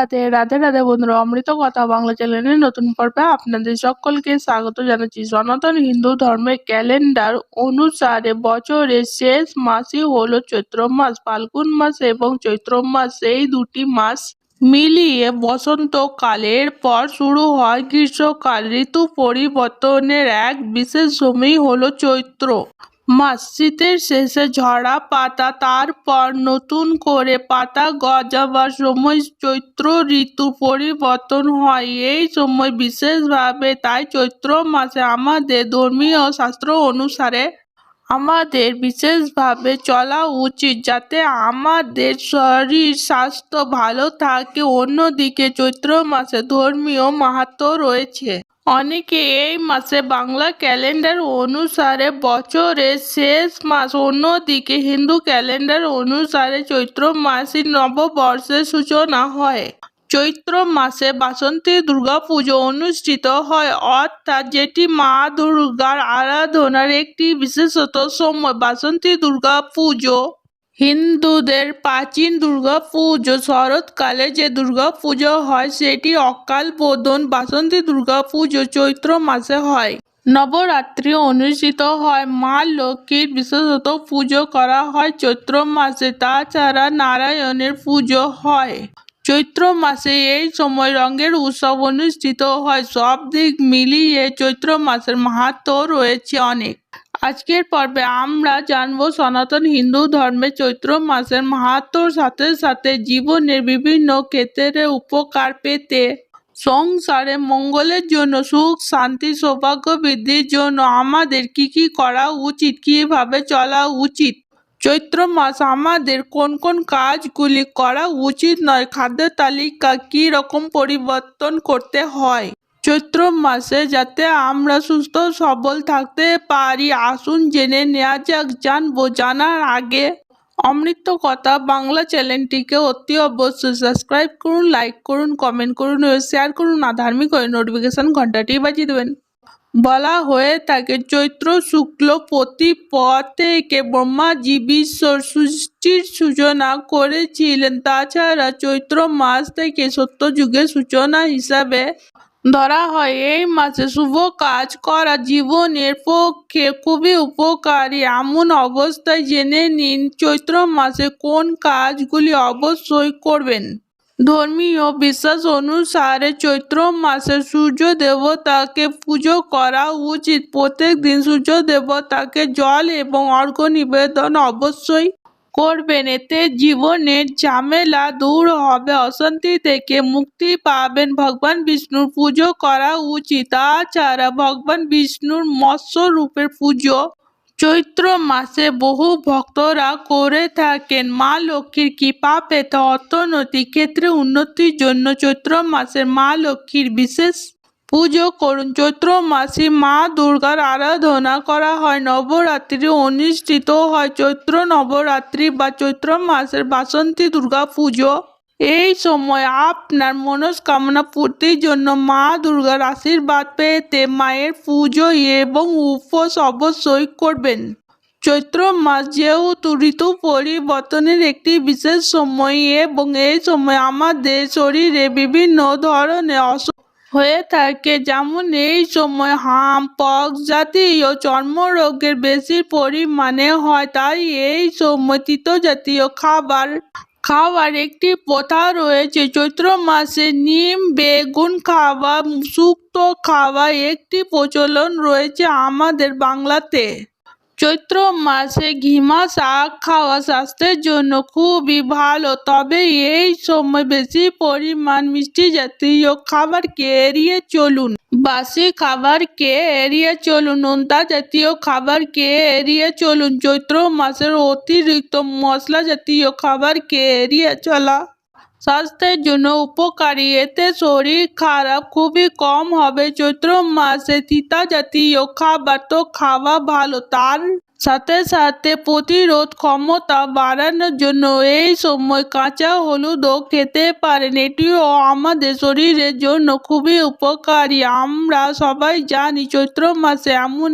রাধে রাধে রাধে বন্ধুরা, অমৃত কথা বাংলা চ্যানেলের নতুন পর্বে আপনাদের সকলকে স্বাগত জানাচ্ছি। সনাতন হিন্দু ধর্মের ক্যালেন্ডার অনুসারে বছরের শেষ মাসই হলো চৈত্র মাস, ফাল্গুন মাস এবং চৈত্র মাস। এই দুটি মাস মিলিয়ে বসন্তকালের পর শুরু হয় গ্রীষ্মকাল। ঋতু পরিবর্তনের এক বিশেষ সময়ই হলো চৈত্র। মাস শীতের শেষে ঝরা পাতা তারপর নতুন করে পাতা গজাবার সময় চৈত্র ঋতু পরিবর্তন হয়। এই সময় বিশেষভাবে তাই চৈত্র মাসে আমাদের ধর্মীয় শাস্ত্র অনুসারে আমাদের বিশেষভাবে চলা উচিত যাতে আমাদের শরীর, স্বাস্থ্য ভালো থাকে। অন্যদিকে চৈত্র মাসে ধর্মীয় মাহাত্ম্য রয়েছে। অনেকে এই মাসে বাংলা ক্যালেন্ডার অনুসারে বছরের শেষ মাস অন্যদিকে হিন্দু ক্যালেন্ডার অনুসারে চৈত্র মাসে নববর্ষের সূচনা হয়। চৈত্র মাসে বাসন্তী দুর্গা পুজো অনুষ্ঠিত হয়, অর্থাৎ যেটি মা দুর্গার আরাধনার একটি বিশেষত সময়, বাসন্তী দুর্গা পুজো হিন্দুদের প্রাচীন দুর্গা পুজো শরৎকালে যে দুর্গা পুজো হয়, সেটি অকাল বোধন বাসন্তী দুর্গা পুজো চৈত্র মাসে হয়। নবরাত্রি অনুষ্ঠিত হয়, মা লক্ষ্মীর বিশেষত পুজো করা হয় চৈত্র মাসে, তাছাড়া নারায়ণের পুজো হয়। চৈত্র মাসে এই সময় রঙের উৎসব অনুষ্ঠিত হয়, সব দিক মিলিয়ে চৈত্র মাসের মাহাত্ম্য রয়েছে অনেক। আজকের পর্বে আমরা জানব সনাতন হিন্দু ধর্মে চৈত্র মাসের মাহাত্ম্যর সাথে সাথে জীবনের বিভিন্ন ক্ষেত্রে উপকার পেতে সংসারে মঙ্গলের জন্য, সুখ, শান্তি, সৌভাগ্য বৃদ্ধির জন্য আমাদের কি কি করা উচিত, কীভাবে চলা উচিত? চৈত্র মাস আমাদের কোন কোন কাজগুলি করা উচিত নয় খাদ্য তালিকা কি রকম পরিবর্তন করতে হয়? চৈত্র মাসে যাতে আমরা সুস্থ, সবল থাকতে পারি, আসুন জেনে নেওয়া যাক জানব জানার আগে। অমৃত কথা বাংলা চ্যানেলটিকে অতি অবশ্যই সাবস্ক্রাইব করুন, লাইক করুন, কমেন্ট করুন ও শেয়ার করুন। আর ধার্মিক হয়ে নোটিফিকেশন ঘন্টাটি বাজিয়ে দেবেন। বলা হয়ে থাকে, চৈত্র শুক্ল প্রতিপদ থেকে ব্রহ্মাজি বিশ্ব সৃষ্টির সূচনা করেছিলেন। তাছাড়া চৈত্র মাস থেকে সত্য সত্যযুগের সূচনা হিসাবে ধরা হয়। এই মাসে শুভ কাজ করা জীবনের পক্ষে খুবই উপকারী। এমন অবস্থায় জেনে নিন, চৈত্র মাসে কোন কাজগুলি অবশ্যই করবেন। ধর্মীয় বিশ্বাস অনুসারে চৈত্র মাসে সূর্য দেবতাকে পুজো করা উচিত। প্রত্যেক দিন সূর্য দেবতাকে জল এবং অর্ঘ্য নিবেদন অবশ্যই করবেন। এতে জীবনের ঝামেলা দূর হবে, অশান্তি থেকে মুক্তি পাবেন। ভগবান বিষ্ণুর পুজো করা উচিত। তাছাড়া ভগবান বিষ্ণুর মৎস্য রূপের পুজো চৈত্র মাসে বহু ভক্তরা করে থাকেন। মা লক্ষ্মীর কৃপা পেতে অর্থনৈতিক ক্ষেত্রে উন্নতির জন্য চৈত্র মাসে মা লক্ষ্মীর বিশেষ পুজো করুন। চৈত্র মাসে মা দুর্গার আরাধনা করা হয়। নবরাত্রি অনুষ্ঠিত হয়। চৈত্র নবরাত্রি বা চৈত্র মাসের বাসন্তী দুর্গা পুজো। এই সময় আপনার মনস্কামনা পূর্তির জন্য মা দুর্গার আশীর্বাদ পেতে মায়ের পুজো এবং উপোস অবশ্যই করবেন। চৈত্র মাস যেহেতু ঋতু পরিবর্তনের একটি বিশেষ সময় এবং এই সময় আমাদের শরীরে বিভিন্ন ধরনের অসুখ হয়ে থাকে। যেমন এই সময় হাম পক্স জাতীয় চর্মরোগের বেশি পরিমাণে হয়, তাই এই সময় তিত জাতীয় খাবার, খাওয়ার একটি প্রথা রয়েছে। চৈত্র মাসে নিম, বেগুন খাওয়া, শুক্তো খাওয়া একটি প্রচলন রয়েছে আমাদের বাংলাতে। চৈত্র মাসে ঘিমা শাক খাওয়া স্বাস্থ্যের জন্য খুবই ভালো। তবে এই সময় বেশি পরিমাণ মিষ্টি জাতীয় খাবারকে এড়িয়ে চলুন। বাসি খাবারকে এড়িয়ে চলুন, নোনতা জাতীয় খাবারকে এড়িয়ে চলুন। চৈত্র মাসের অতিরিক্ত মশলা জাতীয় খাবারকে এড়িয়ে চলা স্বাস্থ্যের জন্য উপকারী। এতে শরীর খারাপ খুবই কম হবে। চৈত্র মাসে তিতা জাতীয় খাবার তো খাওয়া ভালো। তার সাথে সাথে প্রতিরোধ ক্ষমতা বাড়ানোর জন্য এই সময় কাঁচা হলুদও খেতে পারেন। এটিও আমাদের শরীরের জন্য খুবই উপকারী। আমরা সবাই জানি চৈত্র মাসে এমন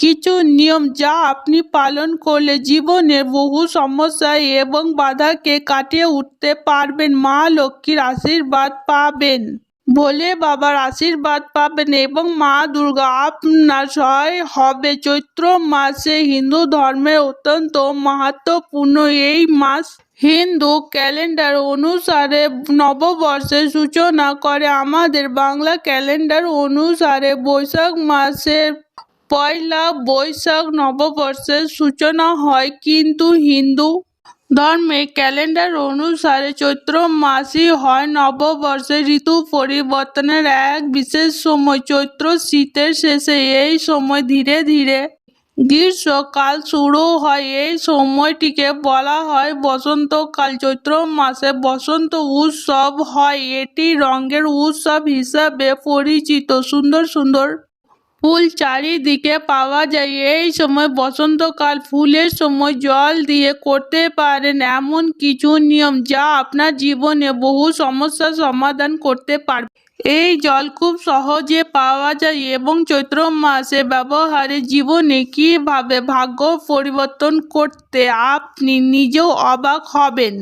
কিছু নিয়ম যা আপনি পালন করলে জীবনের বহু সমস্যা এবং বাধাকে কাটিয়ে উঠতে পারবেন। মা লক্ষ্মীর আশীর্বাদ পাবেন। বলে বাবার আশীর্বাদ পাবেন এবং মা দুর্গা আপনার সহায় হবে। চৈত্র মাসে হিন্দু ধর্মের অত্যন্ত মাহাত্মপূর্ণ এই মাস। হিন্দু ক্যালেন্ডার অনুসারে নববর্ষের সূচনা করে। আমাদের বাংলা ক্যালেন্ডার অনুসারে বৈশাখ মাসের পয়লা বৈশাখ নববর্ষের সূচনা হয় কিন্তু হিন্দু ধর্মে ক্যালেন্ডার অনুসারে চৈত্র মাসই হয় নববর্ষে। ঋতু পরিবর্তনের এক বিশেষ সময় চৈত্র শীতের শেষে এই সময় ধীরে ধীরে গ্রীষ্মকাল শুরু হয়। এই সময়টিকে বলা হয় বসন্তকাল। চৈত্র মাসে বসন্ত উৎসব হয়। এটি রঙের উৎসব হিসাবে পরিচিত। সুন্দর সুন্দর ফুল চারিদিকে পাওয়া যায়। এই সময় বসন্তকাল ফুলের সময় জল দিয়ে করতে পারেন এমন কিছু নিয়ম যা আপনার জীবনে বহু সমস্যার সমাধান করতে পারবে। এই জল খুব সহজে পাওয়া যায় এবং চৈত্র মাসে ব্যবহারে জীবনে কীভাবে ভাগ্য পরিবর্তন করতে আপনি নিজেও অবাক হবেন।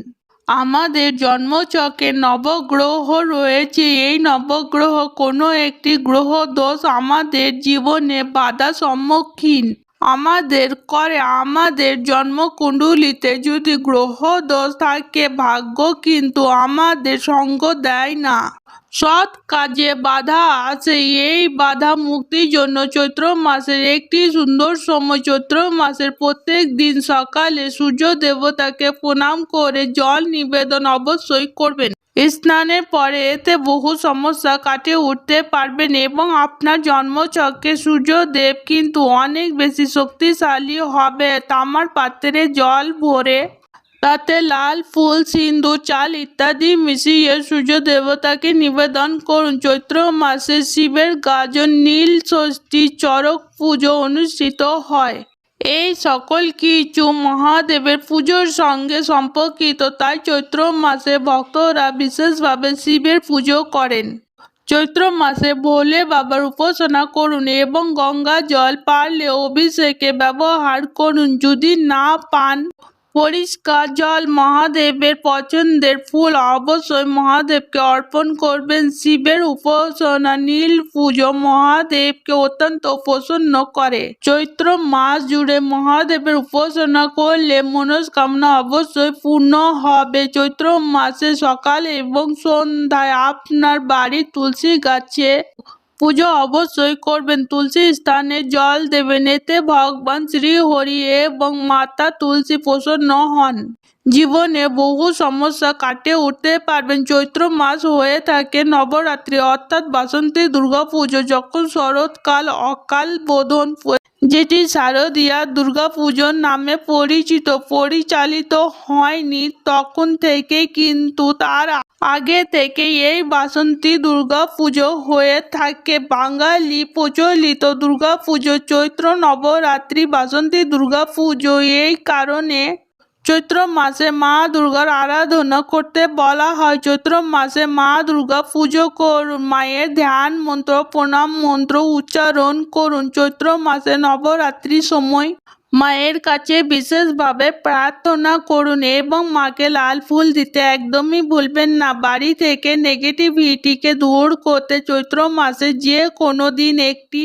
আমাদের জন্মচকে নবগ্রহ রয়েছে। এই নবগ্রহ কোনো একটি গ্রহ দোষ আমাদের জীবনে বাধা সম্মুখীন আমাদের করে। আমাদের জন্মকুণ্ডলিতে যদি গ্রহ দোষ থাকে, ভাগ্য কিন্তু আমাদের সঙ্গ দেয় না। সৎ কাজে বাধা আসে এই বাধা মুক্তির জন্য চৈত্র মাসের একটি সুন্দর সময়। চৈত্র মাসের প্রত্যেক দিন সকালে সূর্য দেবতাকে প্রণাম করে জল নিবেদন অবশ্যই করবেন। স্নানের পরে এতে বহু সমস্যা কাটিয়ে উঠতে পারবেন এবং আপনার জন্মচক্রে সূর্যদেব কিন্তু অনেক বেশি শক্তিশালী হবে। তামার পাত্রে জল ভরে তাতে লাল ফুল, সিন্দুর, চাল ইত্যাদি মিশিয়ে সূর্য দেবতাকে নিবেদন করুন। চৈত্র মাসে শিবের গাজন নীল ষষ্ঠী চরক পুজো অনুষ্ঠিত হয়। এই সকল কিছু মহাদেবের পুজোর সঙ্গে সম্পর্কিত, তাই চৈত্র মাসে ভক্তরা বিশেষভাবে শিবের পুজো করেন। চৈত্র মাসে ভোলে বাবার উপাসনা করুন এবং গঙ্গা জল পারলে অভিষেকে ব্যবহার করুন। যদি না পান পরিষ্কার জল মহাদেবের পছন্দের ফুল অবশ্যই মহাদেবকে অর্পণ করবেন। শিবের উপাসনা, নীল পুজো মহাদেবকে অত্যন্ত প্রসন্ন করে। চৈত্র মাস জুড়ে মহাদেবের উপাসনা করলে মনস্কামনা অবশ্যই পূর্ণ হবে। চৈত্র মাসে সকাল এবং সন্ধ্যায় আপনার বাড়ির তুলসী গাছে পুজো অবশ্যই করবেন। তুলসী স্থানে জল দেবেন, এতে ভগবান শ্রী হরি এবং মাতা তুলসী প্রসন্ন হন। জীবনে বহু সমস্যা কাটিয়ে উঠতে পারবেন। চৈত্র মাস হয়ে থাকে নবরাত্রি, অর্থাৎ বাসন্তী, দুর্গাপুজো, যখন শরৎকাল অকাল বোধন যেটি শারদীয়া দুর্গাপুজোর নামে পরিচিত, পরিচালিত হয়নি তখন থেকে কিন্তু তার আগে থেকে এই বাসন্তী দুর্গা পুজো হয়ে থাকে। বাঙালি প্রচলিত দুর্গা পুজো চৈত্র, নবরাত্রি, বাসন্তী দুর্গা পুজো এই কারণে চৈত্র মাসে মা দুর্গার আরাধনা করতে বলা হয়। চৈত্র মাসে মা দুর্গা পুজো করুন, মায়ের ধ্যান মন্ত্র, প্রণাম মন্ত্র উচ্চারণ করুন। চৈত্র মাসে নবরাত্রির সময় মায়ের কাছে বিশেষভাবে প্রার্থনা করুন এবং মাকে লাল ফুল দিতে একদমই ভুলবেন না। বাড়ি থেকে নেগেটিভিটিকে দূর করতে চৈত্র মাসে যে কোনো দিন একটি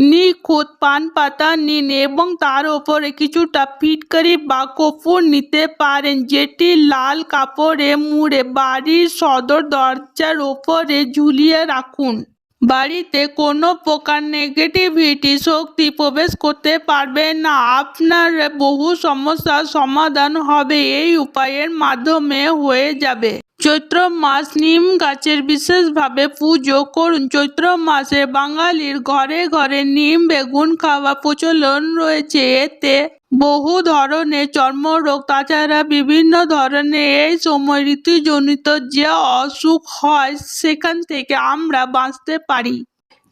নিখুঁত পান পাতা নিন এবং তার ওপরে কিছুটা ফিটকারি বা কপুর নিতে পারেন, যেটি লাল কাপড়ে মুড়ে বাড়ির সদর দরজার ওপরে ঝুলিয়ে রাখুন। বাড়িতে কোনো প্রকার নেগেটিভিটি, শক্তি প্রবেশ করতে পারবে না। আপনার বহু সমস্যার সমাধান হবে, এই উপায়ের মাধ্যমে হয়ে যাবে। চৈত্র মাস নিম গাছের বিশেষভাবে পুজো করুন। চৈত্র মাসে বাঙালির ঘরে ঘরে নিম, বেগুন খাওয়া প্রচলন রয়েছে। এতে বহু ধরনের চর্মরোগ, তাছাড়া বিভিন্ন ধরনের এই সময় ঋতুজনিত যে অসুখ হয়, সেখান থেকে আমরা বাঁচতে পারি।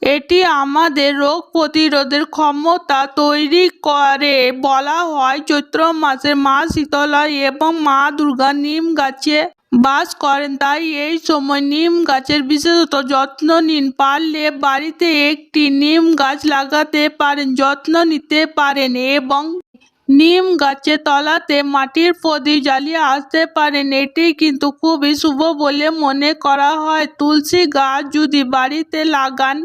এটি আমাদের রোগ প্রতিরোধের ক্ষমতা তৈরি করে। বলা হয় চৈত্র মাসে মা শীতলা এবং মা দুর্গা নিম গাছে বাস করেন, তাই এই সময় নিম গাছের বিশেষত যত্ন নিন। পারলে বাড়িতে একটি নিম গাছ লাগাতে পারেন, যত্ন নিতে পারেন এবং নিম গাছের তলাতে মাটির প্রদীপ জ্বালিয়ে আসতে পারেন। এটি কিন্তু খুবই শুভ বলে মনে করা হয়। তুলসী গাছ যদি বাড়িতে লাগান,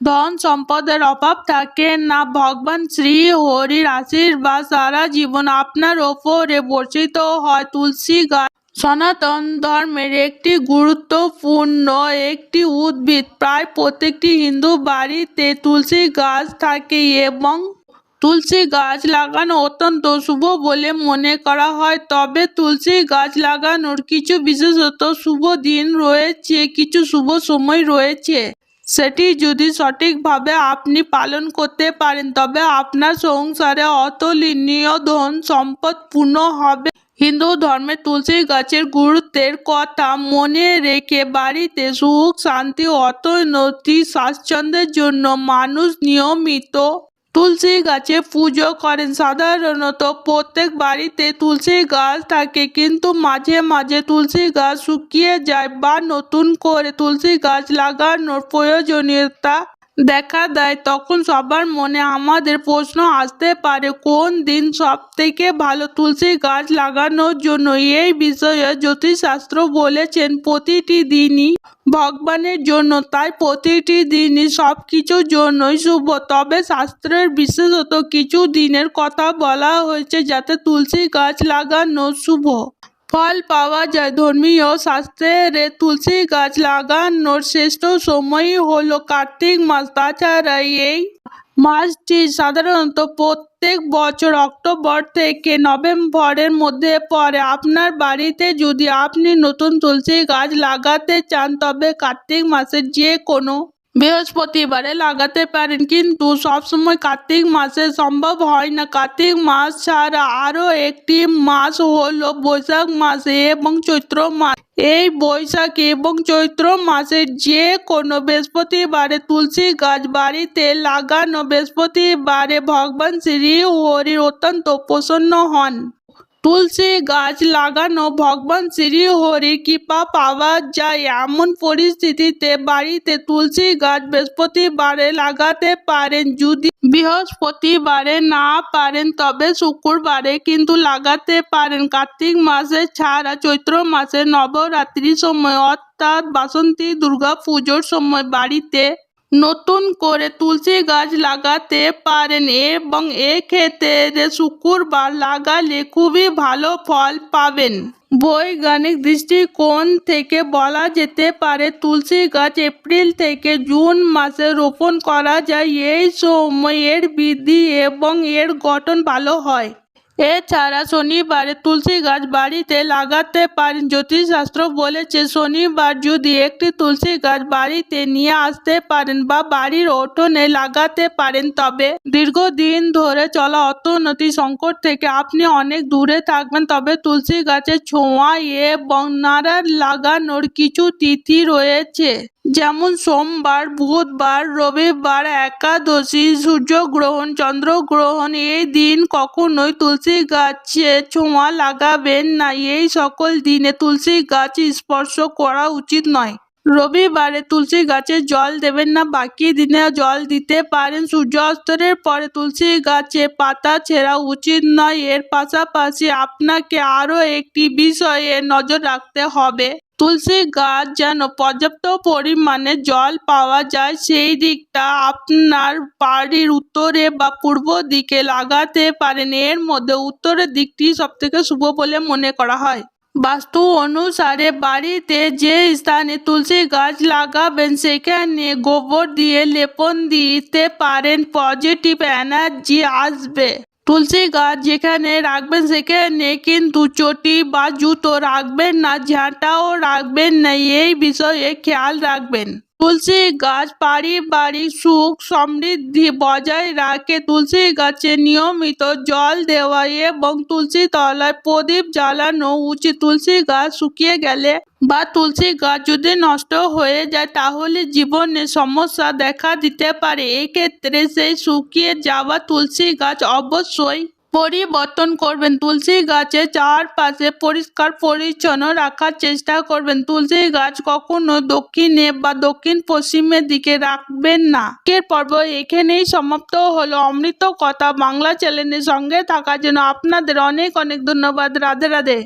ধন সম্পদের অভাব থাকে না। ভগবান শ্রী হরির আশীর্বাদ সারা জীবন আপনার ওপরে বর্ষিত হয়। তুলসী গাছ সনাতন ধর্মের একটি গুরুত্বপূর্ণ একটি উদ্ভিদ। প্রায় প্রত্যেকটি হিন্দু বাড়িতে তুলসী গাছ থাকে এবং তুলসী গাছ লাগানো অত্যন্ত শুভ বলে মনে করা হয়। তবে তুলসী গাছ লাগানোর কিছু বিশেষত শুভ দিন রয়েছে, কিছু শুভ সময় রয়েছে। সেটি যদি সঠিকভাবে আপনি পালন করতে পারেন, তবে আপনার সংসারে অতুলনীয় ধন সম্পদ পূর্ণ হবে। হিন্দু ধর্মে তুলসী গাছের গুরুত্বের কথা মনে রেখে বাড়িতে সুখ, শান্তি অর্থনৈতিক স্বাচ্ছন্দ্যের জন্য মানুষ নিয়মিত তুলসী গাছে পুজো করেন। সাধারণত প্রত্যেক বাড়িতে তুলসী গাছ থাকে, কিন্তু মাঝে মাঝে তুলসী গাছ শুকিয়ে যায় বা নতুন করে তুলসী গাছ লাগানোর প্রয়োজনীয়তা দেখা দেয়, তখন সবার মনে আমাদের প্রশ্ন আসতে পারে, কোন দিন সব থেকে ভালো তুলসী গাছ লাগানোর জন্য? এই বিষয়ে জ্যোতিষশাস্ত্র বলেছেন, প্রতিটি দিনই ভগবানের জন্য, তাই প্রতিটি দিনই সব কিছুর জন্যই শুভ। তবে শাস্ত্রের বিশেষত কিছু দিনের কথা বলা হয়েছে যাতে তুলসী গাছ লাগানো শুভ। ফল পাওয়া যায়। ধর্মীয় শাস্ত্রে তুলসী গাছ লাগানোর শ্রেষ্ঠ সময় হলো কার্তিক মাস। তাছাড়া এই মাসটি সাধারণত প্রত্যেক বছর অক্টোবর থেকে নভেম্বরের মধ্যে পড়ে। আপনার বাড়িতে যদি আপনি নতুন তুলসী গাছ লাগাতে চান, তবে কার্তিক মাসের যে কোনো বৃহস্পতিবারে লাগাতে পারেন, কিন্তু সবসময় কার্তিক মাসে সম্ভব হয় না। কার্তিক মাস ছাড়া আরও একটি মাস হলো বৈশাখ মাসে এবং চৈত্র মাস। এই বৈশাখ এবং চৈত্র মাসে যে কোনো বৃহস্পতিবারে তুলসী গাছ বাড়িতে লাগানো বৃহস্পতিবারে ভগবান শ্রী হরি অত্যন্ত প্রসন্ন হন। তুলসী গাছ লাগানো, ভগবান শ্রী হরির কৃপা পাওয়া যায়। এমন পরিস্থিতিতে বাড়িতে তুলসী গাছ বৃহস্পতিবারে লাগাতে পারেন। যদি বৃহস্পতিবারে না পারেন, তবে শুক্রবারে কিন্তু লাগাতে পারেন। কার্তিক মাসে ছাড়া চৈত্র মাসে নবরাত্রির সময় অর্থাৎ বাসন্তী দুর্গা পুজোর সময় বাড়িতে নতুন করে তুলসী গাছ লাগাতে পারেন এবং এক্ষেত্রে শুক্রবার লাগালে খুবই ভালো ফল পাবেন। বৈজ্ঞানিক দৃষ্টিকোণ থেকে বলা যেতে পারে, তুলসী গাছ এপ্রিল থেকে জুন মাসে রোপণ করা যায়। এই সময় এর বৃদ্ধি এবং এর গঠন ভালো হয়। এছাড়া শনিবারে তুলসী গাছ বাড়িতে লাগাতে পারেন। জ্যোতিষশাস্ত্র বলেছে, শনিবার যদি একটি তুলসী গাছ বাড়িতে নিয়ে আসতে পারেন বা বাড়ির উঠোনে লাগাতে পারেন, তবে দীর্ঘদিন ধরে চলা অর্থনৈতিক সংকট থেকে আপনি অনেক দূরে থাকবেন। তবে তুলসী গাছের ছোঁয়া এবং নাড়া লাগানোর কিছু তিথি রয়েছে। যেমন সোমবার, বুধবার, রবিবার, একাদশী, সূর্যগ্রহণ, চন্দ্রগ্রহণ, এই দিন কখনোই তুলসী গাছে ছোঁয়া লাগাবেন না। এই সকল দিনে তুলসী গাছ স্পর্শ করা উচিত নয়। রবিবারে তুলসী গাছে জল দেবেন না। বাকি দিনে জল দিতে পারেন। সূর্যাস্তরের পরে তুলসী গাছে পাতা ছেঁড়া উচিত নয়। এর পাশাপাশি আপনাকে আরও একটি বিষয়ে নজর রাখতে হবে। তুলসী গাছ যেন পর্যাপ্ত পরিমাণে জল পাওয়া যায়, সেই দিকটা আপনার বাড়ির উত্তরে বা পূর্ব দিকে লাগাতে পারেন। এর মধ্যে উত্তরের দিকটি সবথেকে শুভ বলে মনে করা হয়। বাস্তু অনুসারে বাড়িতে যে স্থানে তুলসী গাছ লাগাবেন, সেখানে গোবর দিয়ে লেপন দিতে পারেন, পজিটিভ এনার্জি আসবে। তুলসী গাছ যেখানে রাখবেন সেখানে কিন্তু চটি বা জুতো রাখবেন না, ঝাঁটাও রাখবেন না। এই বিষয়ে খেয়াল রাখবেন। তুলসী গাছ পারিবারিক সুখ সমৃদ্ধি বজায় রাখে। তুলসী গাছে নিয়মিত জল দেওয়া এবং তুলসী তলায় প্রদীপ জ্বালানো উচিত। তুলসী গাছ শুকিয়ে গেলে বা তুলসী গাছ যদি নষ্ট হয়ে যায়, তাহলে জীবনে সমস্যা দেখা দিতে পারে। এক্ষেত্রে সেই শুকিয়ে যাওয়া তুলসী গাছ অবশ্যই পরিবর্তন করবেন। তুলসী গাছের চারপাশে পরিষ্কার পরিচ্ছন্ন রাখার চেষ্টা করবেন। তুলসী গাছ কখনো দক্ষিণে বা দক্ষিণ পশ্চিমের দিকে রাখবেন না। আজকের পর্ব এখানেই সমাপ্ত হলো। অমৃত কথা বাংলা চ্যানেলের সঙ্গে থাকার জন্য আপনাদের অনেক অনেক ধন্যবাদ। রাধে রাধে।